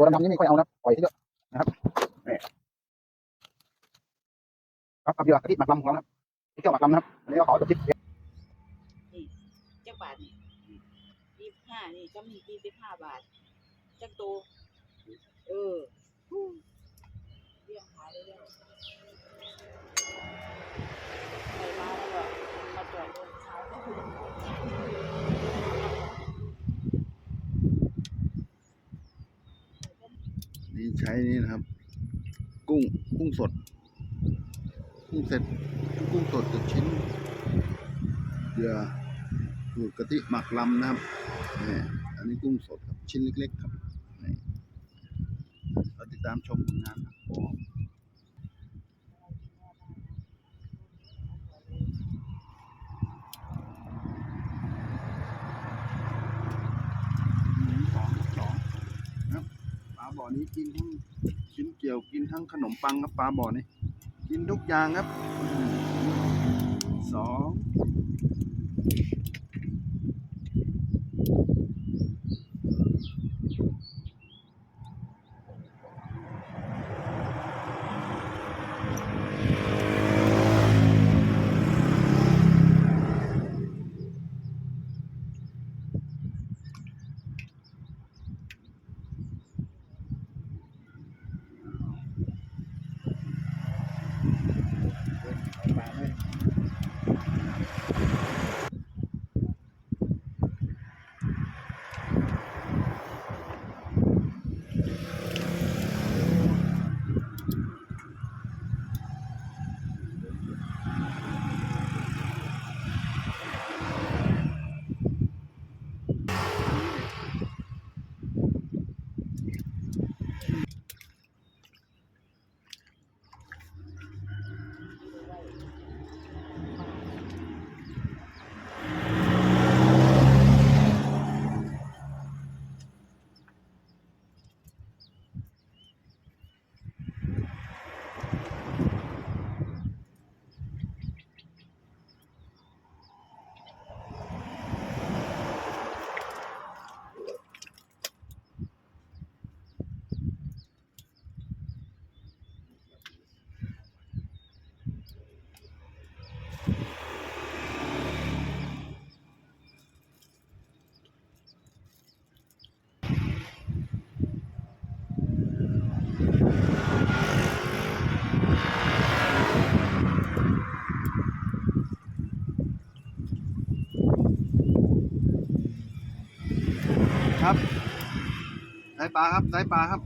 ตัวดำๆนี่ไม่ค่อยเอานะปล่อยที่เยอะนะครับนี่ครับกับเหยื่อกะทิหมักลำของเรานะครับที่เที่ยวหมักลำนะครับอันนี้ก็ขอจบคลิปจักบาทนี่ยี่สิบห้านี่ก็มียี่สิบห้าบาทจักโตเออเรียงขายได้เลยใส่มาแล้วก็มาจอดรถขายก็คือ นี่ใช้นี่นะครับ กุ้งกุ้งสด กุ้งเสร็จกุ้งสดกับชิ้นเดือสูตรกะทิหมักลำนะครับนี่อันนี้กุ้งสดครับชิ้นเล็ก ๆ ครับนี่เราติดตามชมผลงานครับหนึ่งสองสองนะครับปลา บ่อนี้กินทั้งชิ้นเกี่ยวกินทั้งขนมปังครับปลาบ่อนี้ กินทุกอย่างครับสอง ครับสายปลาครับสายปลาครับ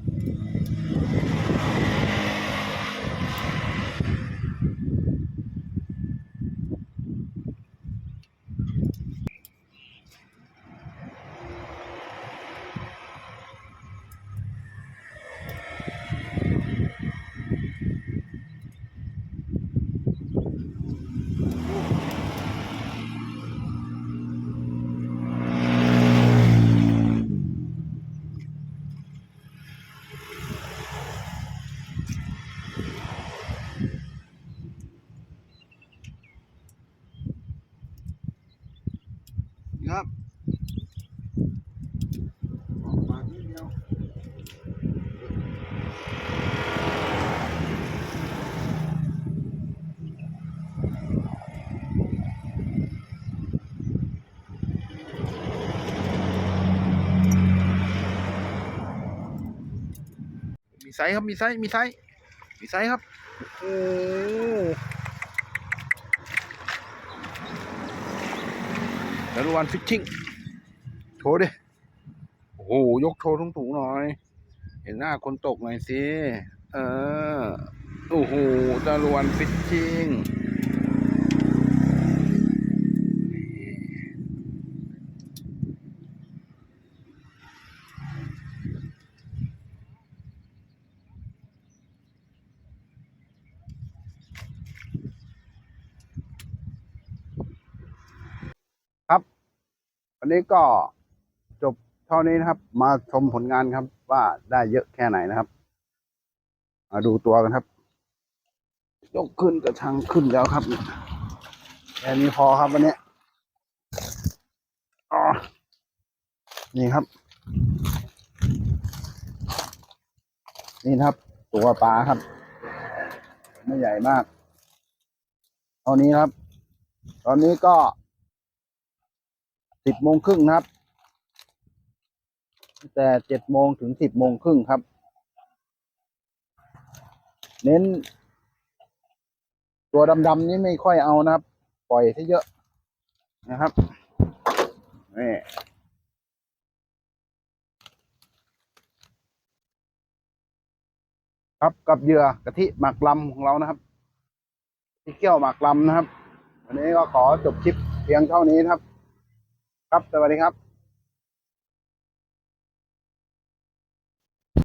ครับออกมานิดเดียวมีไซส์ครับ มีไซส์ มีไซส์ มีไซส์ครับ โอ้ ดารวันฟิชชิ่งโชว์ดิ โอ้โห ยกโชว์สูงๆหน่อย เห็นหน้าคนตกหน่อยสิ เออ โอ้โหดารวันฟิชชิ่ง วันนี้ก็จบเท่านี้นะครับ มาชมผลงานครับว่าได้เยอะแค่ไหนนะครับ มาดูตัวกันครับยกขึ้นกระชังขึ้นแล้วครับแค่นี้พอครับวันนี้ออนี่ครับ นี่ครับ ตัวปลาครับ ไม่ใหญ่มากเท่านี้ครับ ตอนนี้ก็ สิบโมงครึ่งนะครับ แต่เจ็ดโมงถึงสิบโมงครึ่งครับ เน้น ตัวดำๆนี้ไม่ค่อยเอานะครับ ปล่อยซะเยอะนะครับนี่ครับกับเหยื่อกะทิหมักลำของเรานะครับที่เกี่ยวหมักลำนะครับ วันนี้ก็ขอจบคลิปเพียงเท่านี้นะครับ ครับ สวัสดีครับ